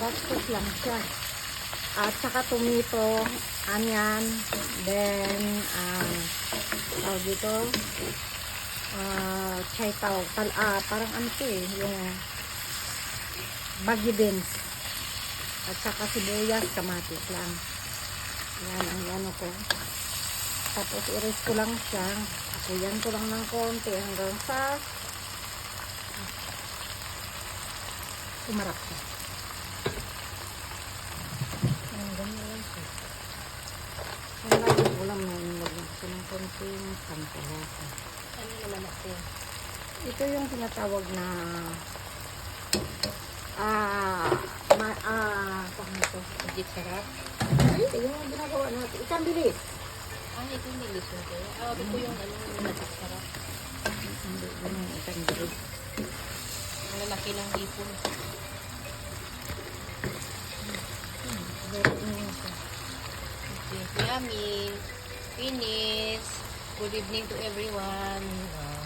Bastos lang siya. At saka tomato, onion, then, ah, tawag dito, ah, chai tao, pal, ah, parang ano to eh, yung baggy beans. At saka sibuyas, kamatis lang. Yan ang ano ko. Tapos i-rest ko lang siya. Akuyan ko lang ng konti hanggang sa umarap siya. Ang ganyan lang siya. Ang ulam na nilagyan ko ng konting pampalasa. Ano naman natin? Ito yung tinatawag na ah ma ah paano to? Legit sarap. Ay, ito yung ginagawa natin. Ikan bilis. Ah, ito yung nilisyon ko. Ah, ito yung ano, yung legit sarap. Hindi, ganun ikan bilis. Ang lalaki ng hipon. Yummy. Finish. Good evening to everyone.